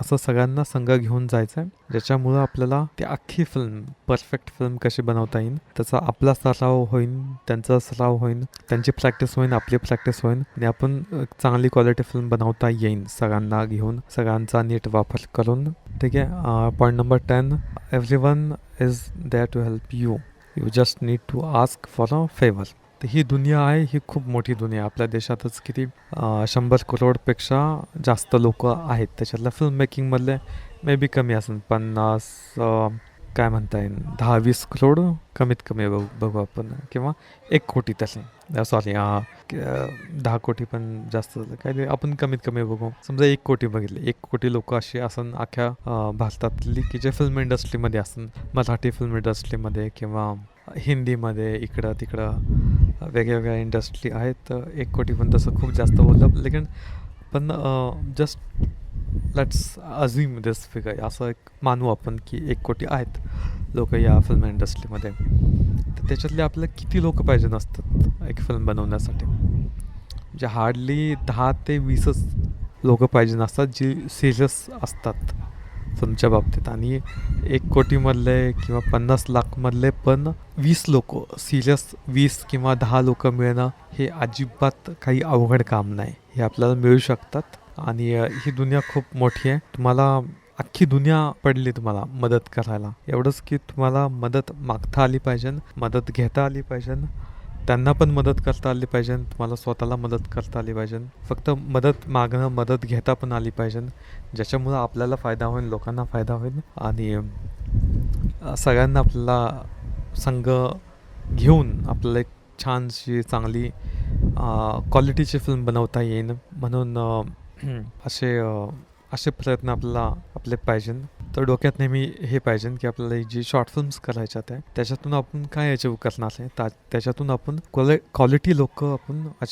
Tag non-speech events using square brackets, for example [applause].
असं सगळ्यांना संघ घेऊन जायचं आहे ज्याच्यामुळं आपल्याला ती अख्खी फिल्म परफेक्ट फिल्म कशी बनवता येईल त्याचा आपला सराव होईल त्यांचा सराव होईल त्यांची प्रॅक्टिस होईल आपली प्रॅक्टिस होईल आणि आपण चांगली क्वालिटी फिल्म बनवता येईल सगळ्यांना घेऊन सगळ्यांचा नीट वापर करून. ठीक आहे point number ten every one is there to help you you just need to ask for a favour तर ही दुनिया आहे ही खूप मोठी दुनिया आपल्या देशातच किती शंभर करोडपेक्षा जास्त लोक आहेत. त्याच्यातल्या फिल्म मेकिंगमधले मे बी कमी असेल. पन्नास काय म्हणता येईल? दहा वीस करोड कमीत कमी बघू बघू आपण. किंवा एक कोटी तसे सॉरी दहा कोटी पण जास्त झालं. काय आपण कमीत कमी बघू. समजा एक कोटी बघितले. एक कोटी लोक अशी असन अख्ख्या भारतातली की जे फिल्म इंडस्ट्रीमध्ये असन मराठी फिल्म इंडस्ट्रीमध्ये किंवा हिंदीमध्ये इकडं तिकडं वेगवेगळ्या इंडस्ट्री आहेत. एक कोटी पण तसं खूप जास्त बोललं. लेकिन पण just let's assume this figure असं एक मानू आपण की एक कोटी आहेत लोक या फिल्म इंडस्ट्रीमध्ये तर त्याच्यातले आपल्याला किती लोक पाहिजे नसतात एक फिल्म बनवण्यासाठी? म्हणजे हार्डली दहा ते वीसच लोक पाहिजे नसतात जी सिरियस असतात. तुमच्या बाबतीत. आणि एक कोटीमधले किंवा पन्नास लाखमधले पण वीस लोक सिरियस वीस किंवा दहा लोक मिळणं हे अजिबात काही अवघड काम नाही. हे आपल्याला मिळू शकतात. आणि ही दुनिया खूप मोठी आहे. तुम्हाला अख्खी दुनिया पडली तुम्हाला मदत करायला. एवढंच की तुम्हाला मदत मागता आली पाहिजे मदत घेता आली पाहिजे. त्यांना पण मदत करता आली पाहिजे तुम्हाला स्वतःला मदत करता आली पाहिजे. फक्त मदत मागणं मदत घेता पण आली पाहिजे. ज्याच्यामुळं आपल्याला फायदा होईल लोकांना फायदा होईल आणि सगळ्यांना आपल्याला संघ घेऊन आपल्याला एक छानशी चांगली क्वालिटीची फिल्म बनवता येईल म्हणून [clears throat] असे असे प्रयत्न आपल्याला आपले पाहिजे तर डोक्यात नेहमी हे पाहिजे की आपल्याला जी शॉर्ट फिल्म्स करायच्या त्या त्याच्यातून आपण काय अचीव करणार आहे? त्या त्याच्यातून आपण क्वालिटी लोक आपण